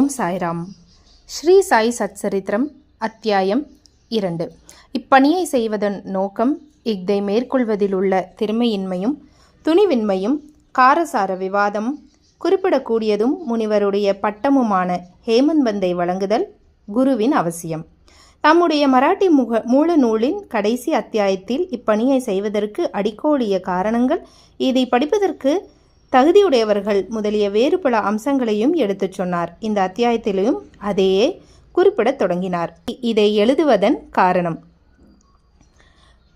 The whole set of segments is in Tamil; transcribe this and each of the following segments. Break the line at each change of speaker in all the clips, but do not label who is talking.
ஓம் சாய்ராம். ஸ்ரீ சாய் சச்சரித்திரம் அத்தியாயம் இரண்டு. இப்பணியை செய்வதன் நோக்கம் இஃதை மேற்கொள்வதில் உள்ள திறமையின்மையும் துணிவின்மையும் காரசார விவாதம் குறிப்பிடக்கூடியதும் முனிவருடைய பட்டமுமான ஹேமந்த்பந்தை வழங்குதல் குருவின் அவசியம். தம்முடைய மராட்டி முக மூல நூலின் கடைசி அத்தியாயத்தில் இப்பணியை செய்வதற்கு அடிக்கோடிய காரணங்கள் இதை படிப்பதற்கு தகுதியுடையவர்கள் முதலிய வேறு பல அம்சங்களையும் எடுத்துச் சொன்னார். இந்த அத்தியாயத்திலும் அதையே குறிப்பிடத் தொடங்கினார். இதை எழுதுவதன் காரணம்.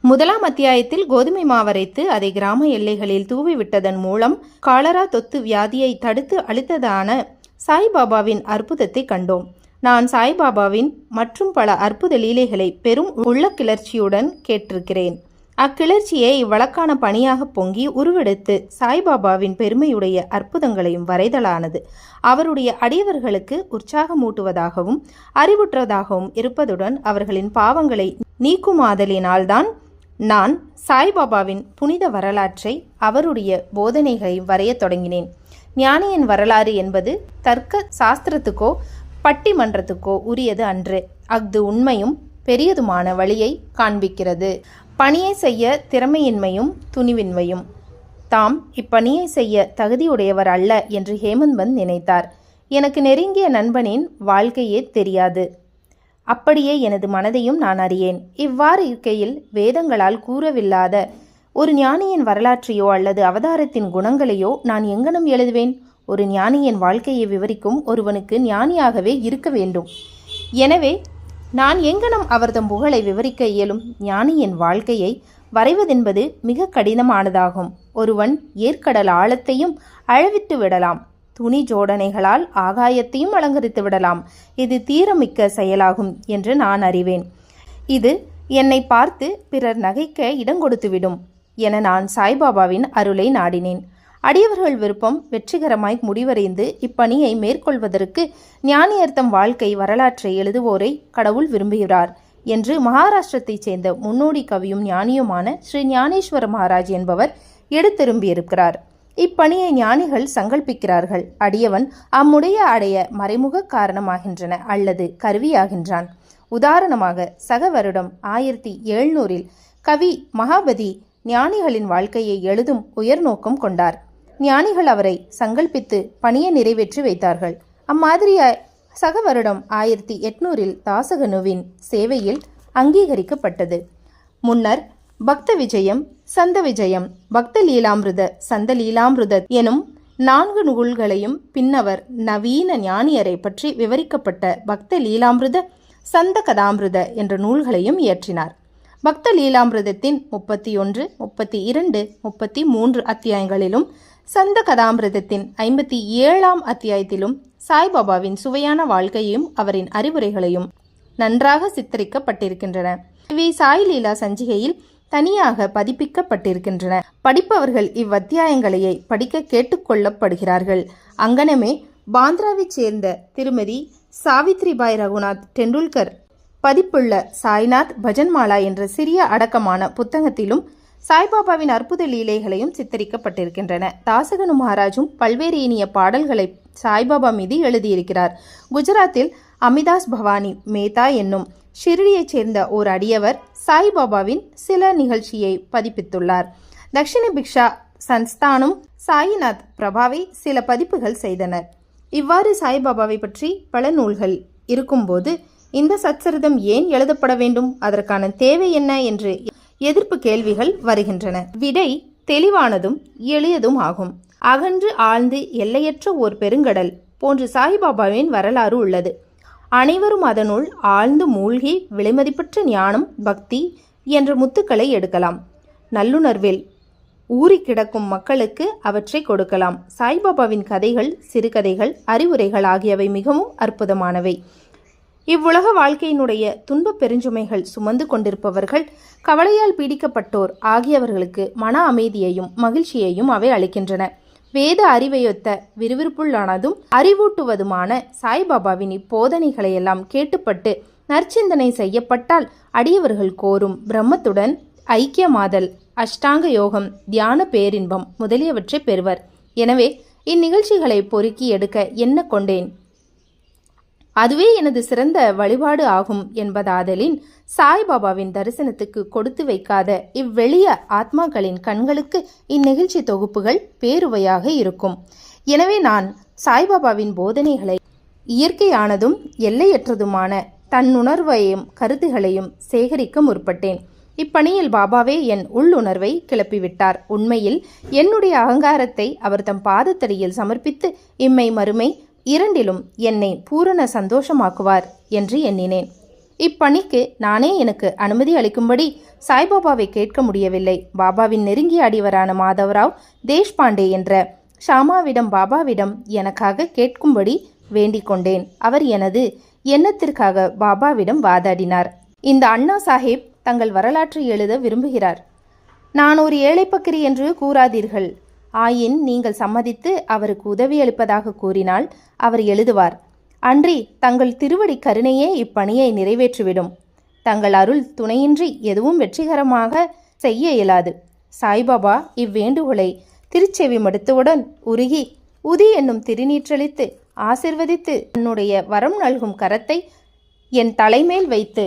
முதலாம் அத்தியாயத்தில் கோதுமை மாவரைத்து அதை கிராம எல்லைகளில் தூவிவிட்டதன் மூலம் காலரா தொத்து வியாதியை தடுத்து அளித்ததான சாய்பாபாவின் அற்புதத்தை கண்டோம். நான் சாய்பாபாவின் மற்றும் பல அற்புத லீலைகளை பெரும் உள்ள கிளர்ச்சியுடன் கேட்டிருக்கிறேன். அக்கிளர்ச்சியை இவ்வழக்கான பணியாக பொங்கி உருவெடுத்து சாய்பாபாவின் பெருமையுடைய அற்புதங்களையும் வரைதலானது. அவருடைய அடியவர்களுக்கு உற்சாகமூட்டுவதாகவும் அறிவுற்றதாகவும் இருப்பதுடன் அவர்களின் பாவங்களை நீக்குமாதலினால்தான் நான் சாய்பாபாவின் புனித வரலாற்றை அவருடைய போதனைகளை வரையத் தொடங்கினேன். ஞானியின் வரலாறு என்பது தர்க்க சாஸ்திரத்துக்கோ பட்டிமன்றத்துக்கோ உரியது அன்று. அஃது உண்மையும் பெரியதுமான வழியை காண்பிக்கிறது. பணியை செய்ய திறமையின்மையும் துணிவின்மையும். தாம் இப்பணியை செய்ய தகுதியுடையவர் அல்ல என்று ஹேமந்த்வன் நினைத்தார். எனக்கு நெருங்கிய நண்பனின் வாழ்க்கையே தெரியாது. அப்படியே எனது மனதையும் நான் அறியேன். இவ்வாறு இருக்கையில் வேதங்களால் கூறவில்லாத ஒரு ஞானியின் வரலாற்றையோ அல்லது அவதாரத்தின் குணங்களையோ நான் எங்கனம் எழுதுவேன்? ஒரு ஞானியின் வாழ்க்கையை விவரிக்கும் ஒருவனுக்கு ஞானியாகவே இருக்க வேண்டும். எனவே நான் எங்கனம் அவர்தம் புகழை விவரிக்க இயலும் ஞானியின் வாழ்க்கையை வரைவதென்பது மிக கடினமானதாகும். ஒருவன் ஏற்கடல் ஆழத்தையும் அழவிட்டு விடலாம். துணி ஜோடனைகளால் ஆகாயத்தையும் அலங்கரித்து விடலாம். இது தீரமிக்க செயலாகும் என்று நான் அறிவேன். இது என்னை பார்த்து பிறர் நகைக்க இடம் கொடுத்துவிடும் என நான் சாய்பாபாவின் அருளை நாடினேன். அடியவர்கள் விருப்பம் வெற்றிகரமாய் முடிவடைந்து இப்பணியை மேற்கொள்வதற்கு ஞானியர்த்தம் வாழ்க்கை வரலாற்றை எழுதுவோரை கடவுள் விரும்புகிறார் என்று மகாராஷ்டிரத்தைச் சேர்ந்த முன்னோடி கவியும் ஞானியுமான ஸ்ரீ ஞானேஸ்வர மகாராஜ் என்பவர் எடுத்திரும்பியிருக்கிறார். இப்பணியை ஞானிகள் சங்கல்பிக்கிறார்கள். அடியவன் அம்முடைய அடைய மறைமுக காரணமாகின்றன அல்லது கருவியாகின்றான். உதாரணமாக சக வருடம் ஆயிரத்தி எழுநூறில் கவி மகாபதி ஞானிகளின் வாழ்க்கையை எழுதும் உயர்நோக்கம் கொண்டார். ஞானிகள் அவரை சங்கல்பித்து பணியை நிறைவேற்றி வைத்தார்கள். அம்மாதிரியாய் சக வருடம் ஆயிரத்தி எட்நூறில் தாசகனுவின் சேவையில் அங்கீகரிக்கப்பட்டது. முன்னர் பக்த விஜயம் சந்த விஜயம் பக்த லீலாமிருத சந்த லீலாமிருத எனும் நான்கு நூல்களையும் பின்னவர் நவீன ஞானியரை பற்றி விவரிக்கப்பட்ட பக்த லீலாமிருத சந்த கதாமிருத என்ற நூல்களையும் இயற்றினார். பக்த லீலாமிருதத்தின் முப்பத்தி ஒன்று முப்பத்தி இரண்டு முப்பத்தி மூன்று அத்தியாயங்களிலும் சந்த கதாமிரதத்தின் ஐம்பத்தி ஏழாம் அத்தியாயத்திலும் சாய்பாபாவின் சுவையான வாழ்க்கையையும் அவரின் அறிவுரைகளையும் நன்றாக சித்தரிக்கப்பட்டிருக்கின்றன. இவை சாய் லீலா சஞ்சிகையில் தனியாக பதிப்பிக்கப்பட்டிருக்கின்றன. படிப்பவர்கள் இவ்வத்தியாயங்களையே படிக்க கேட்டுக்கொள்ளப்படுகிறார்கள். அங்கனமே பாந்திராவைச் சேர்ந்த திருமதி சாவித்ரிபாய் ரகுநாத் டெண்டுல்கர் பதிப்புள்ள சாய்நாத் பஜன்மாலா என்ற சிறிய அடக்கமான புத்தகத்திலும் சாய்பாபாவின் அற்புத லீலைகளையும் சித்தரிக்கப்பட்டிருக்கின்றன. தாசகனு மகாராஜும் பல்வேறு இனிய பாடல்களை சாய்பாபா மீது எழுதியிருக்கிறார். குஜராத்தில் அமிதாஸ் பவானி மேத்தா என்னும் ஷிரடியைச் சேர்ந்த ஓர் அடியவர் சாய்பாபாவின் சில நிகழ்ச்சியை பதிப்பித்துள்ளார். தக்ஷிண பிக்ஷா சன்ஸ்தானும் சாயிநாத் பிரபாவை சில பதிப்புகள் செய்தனர். இவ்வாறு சாய்பாபாவை பற்றி பல நூல்கள் இருக்கும்போது இந்த சச்சரிதம் ஏன் எழுதப்பட வேண்டும்? அதற்கான தேவை என்ன? என்று எதிர்ப்பு கேள்விகள் வருகின்றன. விடை தெளிவானதும் எளியதும் ஆகும். அகன்று ஆழ்ந்து எல்லையற்ற ஓர் பெருங்கடல் போன்று சாய்பாபாவின் வரலாறு உள்ளது. அனைவரும் அதனுள் ஆழ்ந்து மூழ்கி விலைமதிப்பற்ற ஞானம் பக்தி என்ற முத்துக்களை எடுக்கலாம். நல்லுணர்வில் ஊறி கிடக்கும் மக்களுக்கு அவற்றை கொடுக்கலாம். சாய்பாபாவின் கதைகள் சிறுகதைகள் அறிவுரைகள் ஆகியவை மிகவும் அற்புதமானவை. இவ்வுலக வாழ்க்கையினுடைய துன்பப் பெருஞ்சுமைகள் சுமந்து கொண்டிருப்பவர்கள் கவலையால் பீடிக்கப்பட்டோர் ஆகியவர்களுக்கு மன அமைதியையும் மகிழ்ச்சியையும் அவை அளிக்கின்றன. வேத அறிவையொத்த விறுவிறுப்புள்ளானதும் அறிவூட்டுவதுமான சாய்பாபாவின் இப்போதனைகளையெல்லாம் கேட்டுப்பட்டு நற்சிந்தனை செய்யப்பட்டால் அடியவர்கள் கோரும் பிரம்மத்துடன் ஐக்கியமாதல் அஷ்டாங்க யோகம் தியான பேரின்பம் முதலியவற்றை பெறுவர். எனவே இந்நிகழ்ச்சிகளை பொறுக்கி எடுக்க என்ன கொண்டேன்? அதுவே எனது சிறந்த வழிபாடு ஆகும் என்பதாதலின் சாய்பாபாவின் தரிசனத்துக்கு கொடுத்து வைக்காத இவ்வெளிய ஆத்மாக்களின் கண்களுக்கு இந்நிகழ்ச்சி தொகுப்புகள் பேருவையாக இருக்கும். எனவே நான் சாய்பாபாவின் போதனைகளை இயற்கையானதும் எல்லையற்றதுமான தன்னுணர்வையும் கருத்துகளையும் சேகரிக்க முற்பட்டேன். இப்பணியில் பாபாவே என் உள்ளுணர்வை கிளப்பிவிட்டார். உண்மையில் என்னுடைய அகங்காரத்தை அவர் தம் பாதத்தடியில் சமர்ப்பித்து இம்மை மறுமை இரண்டிலும் என்னை பூரண சந்தோஷமாக்குவார் என்று எண்ணினேன். இப்பணிக்கு நானே எனக்கு அனுமதி அளிக்கும்படி சாய்பாபாவை கேட்க முடியவில்லை. பாபாவின் நெருங்கிய அடிவரான மாதவராவ் தேஷ்பாண்டே என்ற ஷாமாவிடம் பாபாவிடம் எனக்காக கேட்கும்படி வேண்டிக் கொண்டேன். அவர் எனது எண்ணத்திற்காக பாபாவிடம் வாதாடினார். இந்த அண்ணா சாஹிப் தங்கள் வரலாற்றை எழுத விரும்புகிறார். நான் ஒரு ஏழைப்பக்கிரி என்று கூறாதீர்கள். ஆயின் நீங்கள் சம்மதித்து அவருக்கு உதவி அளிப்பதாக கூறினால் அவர் எழுதுவார் அன்றி தங்கள் திருவடி கருணையே இப்பணியை நிறைவேற்றிவிடும். தங்கள் அருள் துணையின்றி எதுவும் வெற்றிகரமாக செய்ய இயலாது. சாய்பாபா இவ்வேண்டுகோளை திருச்செவி மடுத்தவுடன் உருகி உதி என்னும் திருநீற்றளித்து ஆசிர்வதித்து தன்னுடைய வரம் நல்கும் கரத்தை என் தலைமேல் வைத்து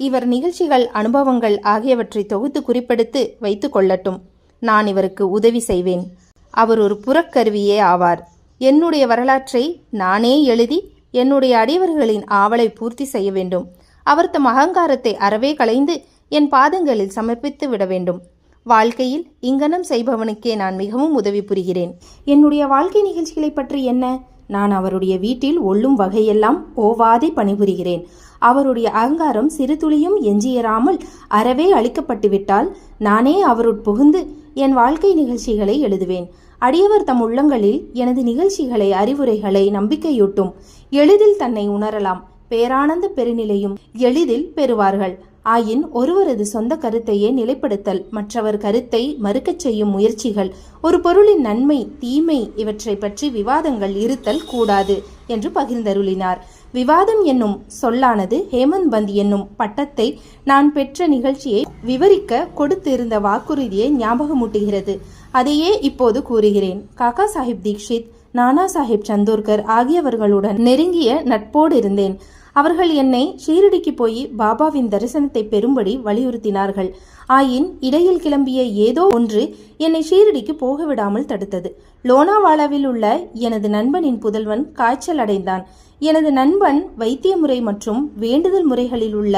இவர் நிகழ்ச்சிகள் அனுபவங்கள் ஆகியவற்றை தொகுத்து குறிப்பெடுத்து வைத்து கொள்ளட்டும். நான் இவருக்கு உதவி செய்வேன். அவர் ஒரு புறக்கருவியே ஆவார். என்னுடைய வரலாற்றை நானே எழுதி என்னுடைய அடியவர்களின் ஆவலை பூர்த்தி செய்ய வேண்டும். அவர் தம் அகங்காரத்தை அறவே களைந்து என் பாதங்களில் சமர்ப்பித்து விட வேண்டும். வாழ்க்கையில் இங்கனம் செய்பவனுக்கே நான் மிகவும் உதவி புரிகிறேன். என்னுடைய வாழ்க்கை நிகழ்ச்சிகளை பற்றி என்ன? நான் அவருடைய வீட்டில் ஒள்ளும் வகையெல்லாம் ஓவாதே பணிபுரிகிறேன். அவருடைய அகங்காரம் சிறு துளியும் எஞ்சியராமல் அறவே அழிக்கப்பட்டுவிட்டால் நானே அவருட் புகுந்து என் வாழ்க்கை நிகழ்ச்சிகளை எழுதுவேன். அடியவர் தம் உள்ளங்களில் எனது நிகழ்ச்சிகளை அறிவுரைகளை நம்பிக்கையூட்டும். எளிதில் தன்னை உணரலாம். பேரானந்த பெருநிலையும் எளிதில் பெறுவார்கள். ஆயின் ஒருவரது சொந்த கருத்தையே நிலைப்படுத்தல் மற்றவர் கருத்தை மறுக்கச் செய்யும் முயற்சிகள். ஒரு பொருளின் நன்மை தீமை இவற்றை பற்றி விவாதங்கள் இருத்தல் கூடாது என்று பகிர்ந்தருளினார். விவாதம் என்னும் சொல்லானது ஹேமந்த் பந்த் என்னும் பட்டத்தை நான் பெற்ற நிகழ்ச்சியை விவரிக்க கொடுத்திருந்த வாக்குறுதியை ஞாபகமூட்டுகிறது. அதையே இப்போது கூறுகிறேன். காக்கா சாஹிப் தீக்ஷித் நானா சாஹிப் சந்தோர்கர் ஆகியவர்களுடன் நெருங்கிய நட்போடு இருந்தேன். அவர்கள் என்னை ஷீரடிக்கு போய் பாபாவின் தரிசனத்தை பெறும்படி வலியுறுத்தினார்கள். ஆயின் இடையில் கிளம்பிய ஏதோ ஒன்று என்னை ஷீரடிக்கு போக விடாமல் தடுத்தது. லோனாவாலாவில் உள்ள எனது நண்பனின் புதல்வன் காய்ச்சல் அடைந்தான். எனது நண்பன் வைத்திய முறை மற்றும் வேண்டுதல் முறைகளில் உள்ள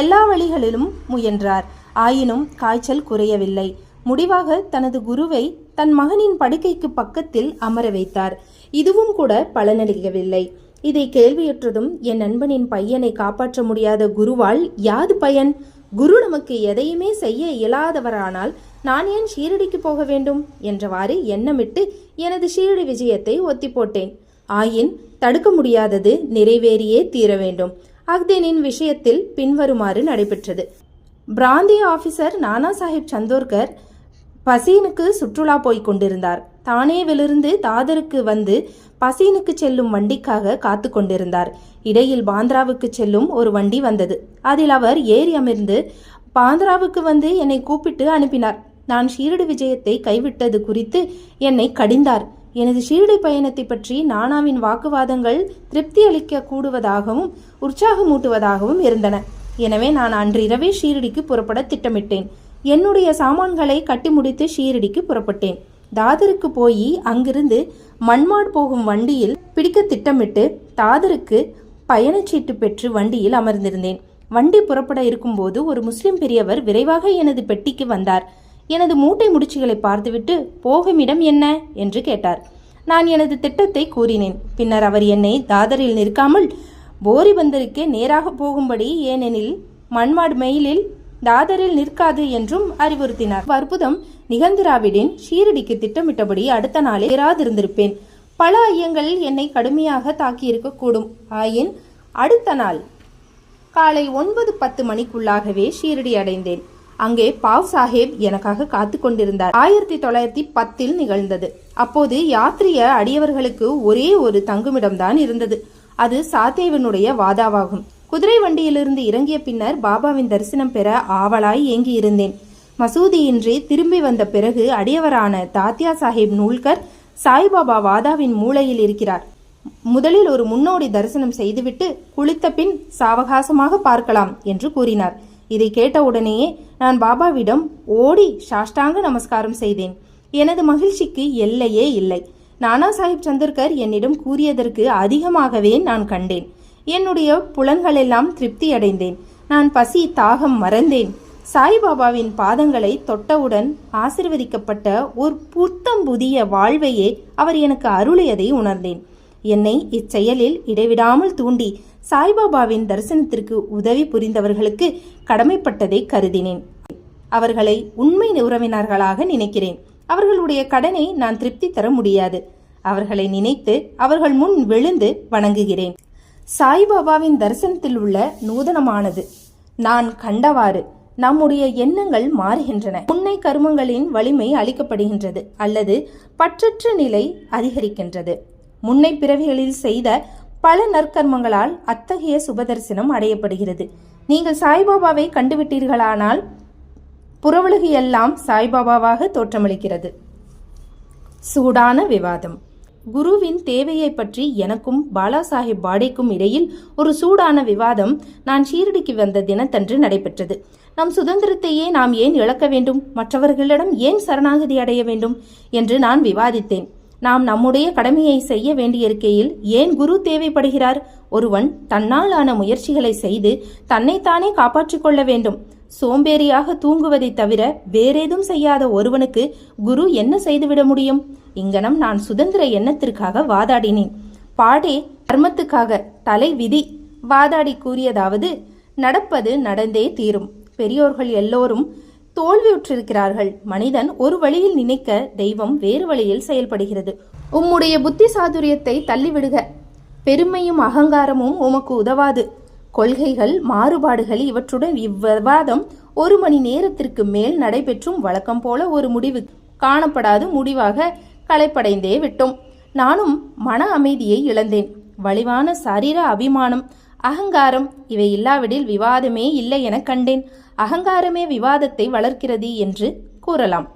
எல்லா வழிகளிலும் முயன்றார். ஆயினும் காய்ச்சல் குறையவில்லை. முடிவாக தனது குருவை தன் மகனின் படுக்கைக்கு பக்கத்தில் அமர வைத்தார். இதுவும் கூட பலனளிக்கவில்லை. இதை கேள்வியுற்றதும் என் நண்பனின் பையனை காப்பாற்ற முடியாத குருவால் யாது பயன்? குரு நமக்கு எதையுமே செய்ய இயலாதவரானால் நான் ஏன் ஷீரடிக்கு போக வேண்டும்? என்றவாறு எண்ணமிட்டு எனது ஷீரடி விஜயத்தை ஒத்தி போட்டேன் ஆயின் தடுக்க முடியாதது நிறைவேறியே தீர வேண்டும். அக்தேனின் விஷயத்தில் பின்வருமாறு நடைபெற்றது. பிராந்திய ஆபீசர் நானா சாஹிப் சந்தோர்கர் பசீனுக்கு சுற்றுலா போய்க் கொண்டிருந்தார். தானேவிலிருந்து தாதருக்கு வந்து பசீனுக்கு செல்லும் வண்டிக்காக காத்து கொண்டிருந்தார். இடையில் பாந்திராவுக்கு செல்லும் ஒரு வண்டி வந்தது. அதில் அவர் ஏறி அமர்ந்து பாந்திராவுக்கு வந்து என்னை கூப்பிட்டு அனுப்பினார். நான் ஷீரடி விஜயத்தை கைவிட்டது குறித்து என்னை கடிந்தார். எனது ஷீரடி பயணத்தை பற்றி நானாவின் வாக்குவாதங்கள் திருப்தி அளிக்க கூடுவதாகவும் உற்சாகமூட்டுவதாகவும் இருந்தன. எனவே நான் அன்றிரவே ஷீரடிக்கு புறப்பட திட்டமிட்டேன். என்னுடைய சாமான்களை கட்டி முடித்து ஷீரடிக்கு புறப்பட்டேன். தாதருக்கு போய் அங்கிருந்து மண்மாடு போகும் வண்டியில் பிடிக்க திட்டமிட்டு தாதருக்கு பயணச்சீட்டு பெற்று வண்டியில் அமர்ந்திருந்தேன். வண்டி புறப்பட இருக்கும்போது ஒரு முஸ்லிம் பெரியவர் விரைவாக எனது பெட்டிக்கு வந்தார். எனது மூட்டை முடிச்சுகளை பார்த்துவிட்டு போகும் இடம் என்ன என்று கேட்டார். நான் எனது திட்டத்தை கூறினேன். பின்னர் அவர் என்னை தாதரில் நிற்காமல் போரிபந்தருக்கே நேராக போகும்படி ஏனெனில் மண்மாடு மெயிலில் தாதரில் நிற்காது என்றும் அறிவுறுத்தினார். அற்புதம் நிகந்திராவிடின் ஷீரடிக்கு திட்டமிட்டபடி அடுத்த நாளே இராதிருந்திருப்பேன் பல ஐயங்கள் என்னை கடுமையாக தாக்கியிருக்கக்கூடும். ஆயின் அடுத்த நாள் காலை ஒன்பது பத்து மணிக்குள்ளாகவே ஷீரடி அடைந்தேன். அங்கே பாவ் சாஹேப் எனக்காக காத்து கொண்டிருந்தார். ஆயிரத்தி தொள்ளாயிரத்தி பத்தில் நிகழ்ந்தது. அப்போது யாத்திரிய அடியவர்களுக்கு ஒரே ஒரு தங்குமிடம்தான் இருந்தது. அது சாத்தேவனுடைய வாதாவாகும். குதிரை வண்டியிலிருந்து இறங்கிய பின்னர் பாபாவின் தரிசனம் பெற ஆவலாய் ஏங்கியிருந்தேன். மசூதியின்றி திரும்பி வந்த பிறகு அடியவரான தாத்யா சாஹிப் நூல்கர் சாய்பாபா வாதாவின் மூலையில் இருக்கிறார். முதலில் ஒரு முன்னோடி தரிசனம் செய்துவிட்டு குளித்த பின் சாவகாசமாக பார்க்கலாம் என்று கூறினார். இதை கேட்டவுடனேயே நான் பாபாவிடம் ஓடி சாஷ்டாங்க நமஸ்காரம் செய்தேன். எனது மகிழ்ச்சிக்கு எல்லையே இல்லை. நானா சாஹிப் சந்தர்கர் என்னிடம் கூறியதற்கு அதிகமாகவே நான் கண்டேன். என்னுடைய புலன்களெல்லாம் திருப்தி அடைந்தேன். நான் பசி தாகம் மறந்தேன். சாய்பாபாவின் பாதங்களை தொட்டவுடன் ஆசிர்வதிக்கப்பட்ட ஒரு புத்தம் புதிய வாழ்வையே அவர் எனக்கு அருளியதை உணர்ந்தேன். என்னை இச்செயலில் இடைவிடாமல் தூண்டி சாய்பாபாவின் தரிசனத்திற்கு உதவி புரிந்தவர்களுக்கு கடமைப்பட்டதை கருதினேன். அவர்களை உண்மை உறவினர்களாக நினைக்கிறேன். அவர்களுடைய கடனை நான் திருப்தி தர முடியாது. அவர்களை நினைத்து அவர்கள் முன் விழுந்து வணங்குகிறேன். சாய்பாபாவின் தரிசனத்தில் உள்ள நூதனமானது. நான் கண்டவாறு நம்முடைய எண்ணங்கள் மாறுகின்றன. புன்னை கருமங்களின் வலிமை அளிக்கப்படுகின்றது அல்லது பற்றற்ற நிலை அதிகரிக்கின்றது. முன்னை பிறவிகளில் செய்த பல நற்கர்மங்களால் அத்தகைய சுபதரிசனம் அடையப்படுகிறது. நீங்கள் சாய்பாபாவை கண்டுவிட்டீர்களானால் புறவுலகு எல்லாம் சாய்பாபாவாக தோற்றமளிக்கிறது. சூடான விவாதம். குருவின் தேவையை பற்றி எனக்கும் பாலாசாஹிப் பாடேக்கும் இடையில் ஒரு சூடான விவாதம் நான் ஷீரடிக்கு வந்த தினத்தன்று நடைபெற்றது. நம் சுதந்திரத்தையே நாம் ஏன் இழக்க வேண்டும்? மற்றவர்களிடம் ஏன் சரணாகதி அடைய வேண்டும்? என்று நான் விவாதித்தேன். நாம் நம்முடைய கடமையை செய்ய வேண்டியிருக்கையில் ஏன் குரு தேவைப்படுகிறார்? ஒருவன் தன்னால் ஆன முயற்சிகளை செய்து தன்னைத்தானே காப்பாற்றிக் கொள்ள வேண்டும். சோம்பேறியாக தூங்குவதை தவிர வேறேதும் செய்யாத ஒருவனுக்கு குரு என்ன செய்துவிட முடியும்? இங்கனம் நான் சுதந்திர எண்ணத்திற்காக வாதாடினேன். பாடே தர்மத்துக்காக தலை விதி வாதாடி கூறியதாவது நடப்பது நடந்தே தீரும். பெரியோர்கள் எல்லோரும் தோல்வியுற்றிருக்கிறார்கள். மனிதன் ஒரு வழியில் நினைக்க தெய்வம் வேறு வழியில் செயல்படுகிறது. உம்முடைய புத்தி சாதுரியத்தை தள்ளிவிடுக. பெருமையும் அகங்காரமும் உமக்கு உதவாது. கொள்கைகள் மாறுபாடுகள் இவற்றுடன் இவ்விவாதம் ஒரு மணி நேரத்திற்கு மேல் நடைபெற்றும் வழக்கம் போல ஒரு முடிவு காணப்படாது முடிவாக களைப்படைந்தே விட்டோம். நானும் மன அமைதியை இழந்தேன். வலிவான சரீர அபிமானம் அகங்காரம் இவை இல்லாவிடில் விவாதமே இல்லை என கண்டேன். அகங்காரமே விவாதத்தை வளர்க்கிறது என்று கூறலாம்.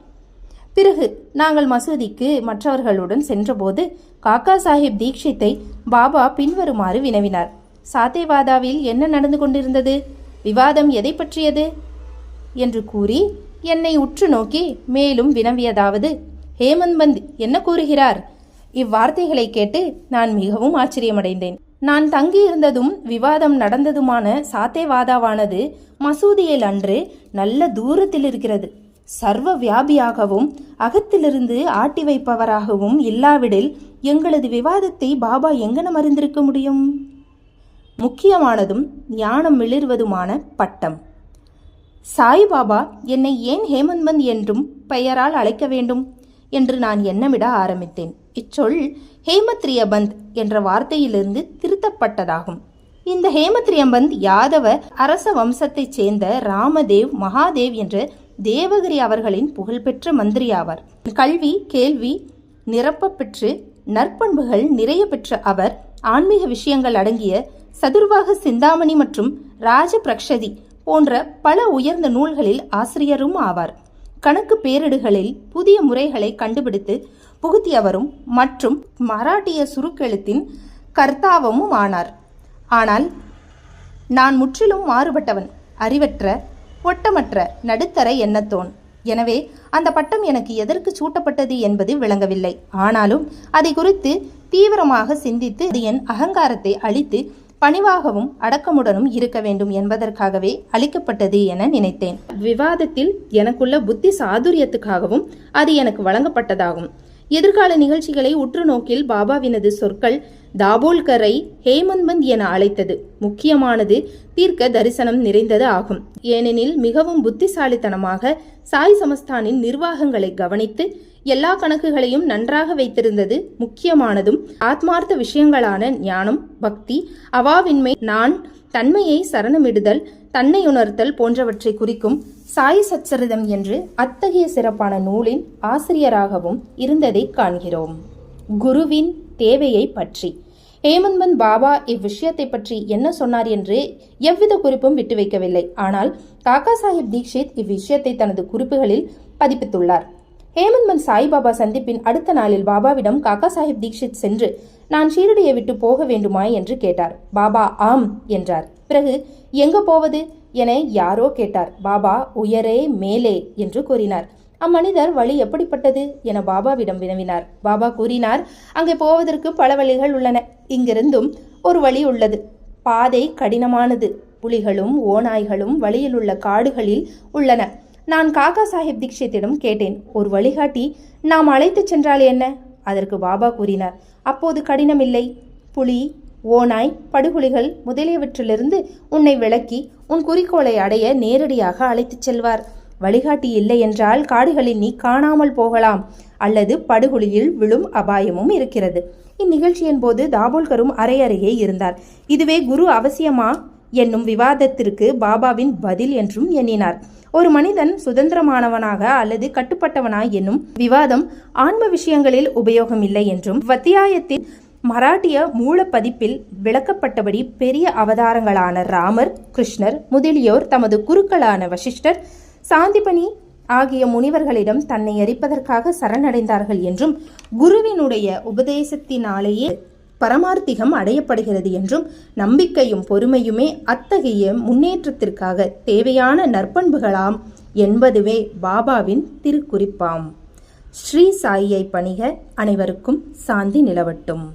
பிறகு நாங்கள் மசூதிக்கு மற்றவர்களுடன் சென்றபோது காக்கா சாஹிப் தீக்ஷித்தை பாபா பின்வருமாறு வினவினார். சாத்தேவாதாவில் என்ன நடந்து கொண்டிருந்தது? விவாதம் எதை பற்றியது? என்று கூறி என்னை உற்று நோக்கி மேலும் வினவியதாவது ஹேமந்த் பந்த் என்ன கூறுகிறார்? இவ்வார்த்தைகளை கேட்டு நான் மிகவும் ஆச்சரியமடைந்தேன். நான் தங்கியிருந்ததும் விவாதம் நடந்ததுமான சாத்தேவாதாவானது மசூதியில் அன்று நல்ல தூரத்தில் இருக்கிறது சர்வ வியாபியாகவும் அகத்திலிருந்து ஆட்டி வைப்பவராகவும் இல்லாவிடில் எங்களது விவாதத்தை பாபா எங்கன மறந்திருக்க முடியும்? முக்கியமானதும் ஞானம் மிளிர்வதுமான பட்டம். சாய்பாபா என்னை ஏன் ஹேமந்த் என்றும் பெயரால் அழைக்க வேண்டும்? என்று நான் எண்ணமிட ஆரம்பித்தேன். இச்சொல் ஹேமத்ரியபந்த் என்ற வார்த்தையிலிருந்து திருத்தப்பட்டதாகும். இந்த ஹேமத்ரியம்பந்த் யாதவ அரச வம்சத்தைச் சேர்ந்த ராமதேவ் மகாதேவ் என்ற தேவகிரி அவர்களின் புகழ்பெற்ற மந்திரி ஆவார். கல்வி கேள்வி நிரப்ப பெற்று நற்பண்புகள் நிறைய பெற்ற அவர் ஆன்மீக விஷயங்கள் அடங்கிய சதுர்வாக சிந்தாமணி மற்றும் ராஜ பிரக்ஷதி போன்ற பல உயர்ந்த நூல்களில் ஆசிரியரும் ஆவார். கணக்கு பேரிடுகளில் புதிய முறைகளை கண்டுபிடித்து புகுத்தியவரும் மற்றும் மராட்டிய சுருக்கெழுத்தின் கர்த்தாவமும் ஆனார் ஆனால் நான் முற்றிலும் மாறுபட்டவன் அறிவற்ற ஒட்டமற்ற நடுத்தர எண்ணத்தோன். எனவே அந்த பட்டம் எனக்கு எதற்கு சூட்டப்பட்டது என்பது விளங்கவில்லை. ஆனாலும் அதை குறித்து தீவிரமாக சிந்தித்து அது என் அகங்காரத்தை அழித்து பணிவாகவும் அடக்கமுடனும் இருக்க வேண்டும் என்பதற்காகவே அளிக்கப்பட்டது என நினைத்தேன். விவாதத்தில் எனக்குள்ள புத்தி சாதுரியத்துக்காகவும் அது எனக்கு வழங்கப்பட்டதாகும். எதிர்கால நிகழ்ச்சிகளை உற்று நோக்கில் பாபாவினது சொற்கள் தாபோல்கரை ஹேமந்த்பந்த் என அழைத்தது. முக்கியமானது தீர்க்க தரிசனம் நிறைந்தது ஆகும். ஏனெனில் மிகவும் புத்திசாலித்தனமாக சாய் சமஸ்தானின் நிர்வாகங்களை கவனித்து எல்லா கணக்குகளையும் நன்றாக வைத்திருந்தது முக்கியமானதும் ஆத்மார்த்த விஷயங்களான ஞானம் பக்தி அவாவின்மை நான் தன்மையை சரணமிடுதல் தன்னை உணர்த்தல் போன்றவற்றை குறிக்கும் சாய் சச்சரிதம் என்று அத்தகைய சிறப்பான நூலின் ஆசிரியராகவும் இருந்ததை காண்கிறோம். குருவின் தேவையை பற்றி. ஹேமந்த் பாபா இவ்விஷயத்தை பற்றி என்ன சொன்னார் என்று எவ்வித குறிப்பும் விட்டு வைக்கவில்லை. ஆனால் காக்கா சாஹிப் தீக்ஷித் இவ்விஷயத்தை தனது குறிப்புகளில் பதிப்பித்துள்ளார். ஹேமந்த் சாய்பாபா சந்திப்பின் அடுத்த நாளில் பாபாவிடம் காக்கா சாஹிப் தீக்ஷித் சென்று நான் ஷீரடியை விட்டு போக வேண்டுமா? என்று கேட்டார். பாபா ஆம் என்றார். பிறகு எங்க போவது? என யாரோ கேட்டார். பாபா உயரே மேலே என்று கூறினார். அம்மனிதர் வழி எப்படிப்பட்டது? என பாபாவிடம் வினவினார். பாபா கூறினார் அங்கே போவதற்கு பல வழிகள் உள்ளன. இங்கிருந்தும் ஒரு வழி உள்ளது. பாதை கடினமானது. புலிகளும் ஓநாய்களும் வழியில் உள்ள காடுகளில் உள்ளன. நான் காக்கா சாஹிப் தீக்ஷித்திடம் கேட்டேன். ஒரு வழிகாட்டி நாம் அழைத்துச் சென்றால் என்ன? அதற்கு பாபா கூறினார் அப்போது கடினமில்லை. புலி ஓநாய் படுகொலிகள் முதலியவற்றிலிருந்து உன்னை விளக்கி உன் குறிக்கோளை அடைய நேரடியாக அழைத்துச் செல்வார். வழிகாட்டி இல்லை என்றால் காடுகளில் நீ காணாமல் போகலாம். அல்லது படுகொலியில் விழும் அபாயமும் இருக்கிறது. இந்நிகழ்ச்சியின் போது தாபோல்கரும் அரையறையே இருந்தார். இதுவே குரு அவசியமா? என்னும் விவாதத்திற்கு பாபாவின் பதில் என்றும் எண்ணினார். ஒரு மனிதன் சுதந்திரமானவனாக அல்லது கட்டுப்பட்டவனா என்னும் விவாதம் ஆன்ம விஷயங்களில் உபயோகமில்லை என்றும் வத்தியாயத்தின் மராட்டிய மூலப்பதிப்பில் விளக்கப்பட்டபடி பெரிய அவதாரங்களான ராமர் கிருஷ்ணர் முதலியோர் தமது குருக்களான வசிஷ்டர் சாந்திபனி ஆகிய முனிவர்களிடம் தன்னை எரிப்பதற்காக சரணடைந்தார்கள் என்றும் குருவினுடைய உபதேசத்தினாலேயே பரமார்த்திகம் அடையப்படுகிறது என்றும் நம்பிக்கையும் பொறுமையுமே அத்தகைய முன்னேற்றத்திற்காக தேவையான நற்பண்புகளாம் என்பதுவே பாபாவின் திருக்குறிப்பாம். ஸ்ரீ சாயியை பணிக அனைவருக்கும் சாந்தி நிலவட்டும்.